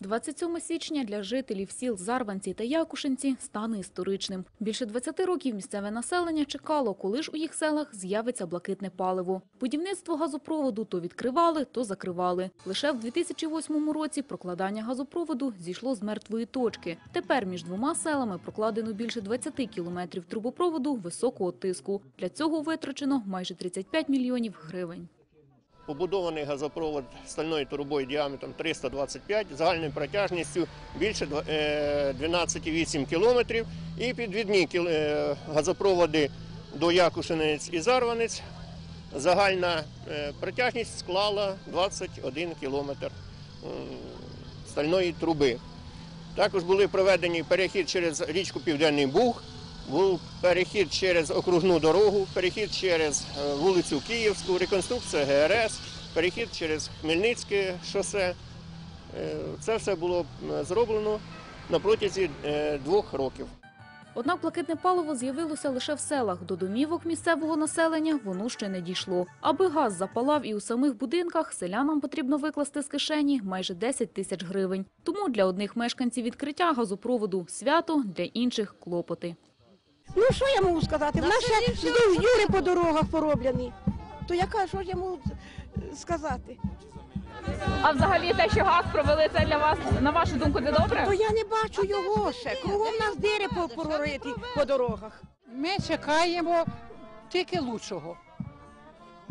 27 січня для жителів сіл Зарванці та Якушинці стане історичним. Більше 20 років місцеве населення чекало, коли ж у їх селах з'явиться блакитне паливо. Будівництво газопроводу то відкривали, то закривали. Лише в 2008 році прокладання газопроводу зійшло з мертвої точки. Тепер між двома селами прокладено більше 20 кілометрів трубопроводу високого тиску. Для цього витрачено майже 35 мільйонів гривень. Побудований газопровод стальною трубою діаметром 325, загальною протяжністю більше е, 12,8 кілометрів. І підвідні е, газопроводи до Якушинець і Зарванець. Загальна е, протяжність склала 21 кілометр стальної труби. Також були проведені перехід через річку Південний Буг, був перехід через окружну дорогу, перехід через е, вулицю Київську, реконструкція ГРС, перехід через Хмельницьке шосе. Е, Це все було зроблено на протязі е, двох років. Однак блакитне паливо з'явилося лише в селах. До домівок місцевого населення воно ще не дійшло. Аби газ запалав і у самих будинках, селянам потрібно викласти з кишені майже 10 тисяч гривень. Тому для одних мешканців відкриття газопроводу свято, для інших клопоти. Ну що я можу сказати? В нас ще вздовж юри по дорогах пороблені. То яка, що ж я можу е, сказати? А взагалі те, що газ провели, це для вас, на вашу думку, не То я не бачу його ще. Кругом нас дири по- по дорогах. Ми чекаємо тільки лучшого.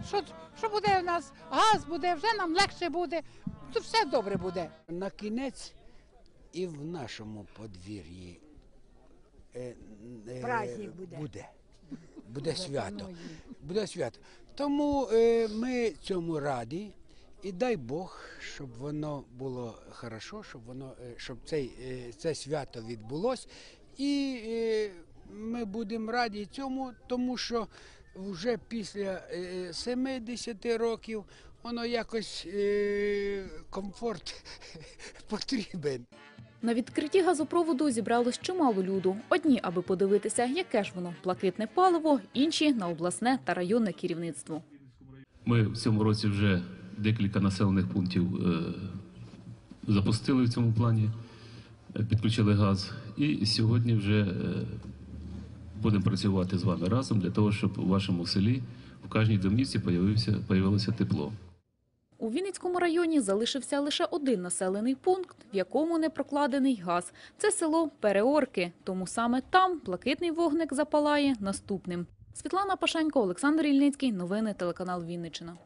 Що, що буде в нас? Газ буде, вже нам легше буде, то все добре буде. На кінець і в нашому подвір'ї е, е, Праздник буде. буде. Буде свято. Буде свято. Тому е, ми цьому раді. І дай Бог, щоб воно було хорошо, щоб воно, е, щоб цей, е, це свято відбулось. І е, ми будемо раді цьому, тому що вже після е, 70 років воно якось комфорт потрібен. На відкритті газопроводу зібралось чимало люду. Одні, аби подивитися, яке ж воно блакитне паливо, інші на обласне та районне керівництво. Ми в цьому році вже декілька населених пунктів е, запустили в цьому плані, е, підключили газ. І сьогодні вже е, будемо працювати з вами разом для того, щоб у вашому селі в кожній домівці появилося тепло. У Вінницькому районі залишився лише один населений пункт, в якому не прокладений газ. Це село Переорки, тому саме там блакитний вогник запалає наступним. Світлана Пашенко, Олександр Ільницький. Новини телеканал Вінниччина.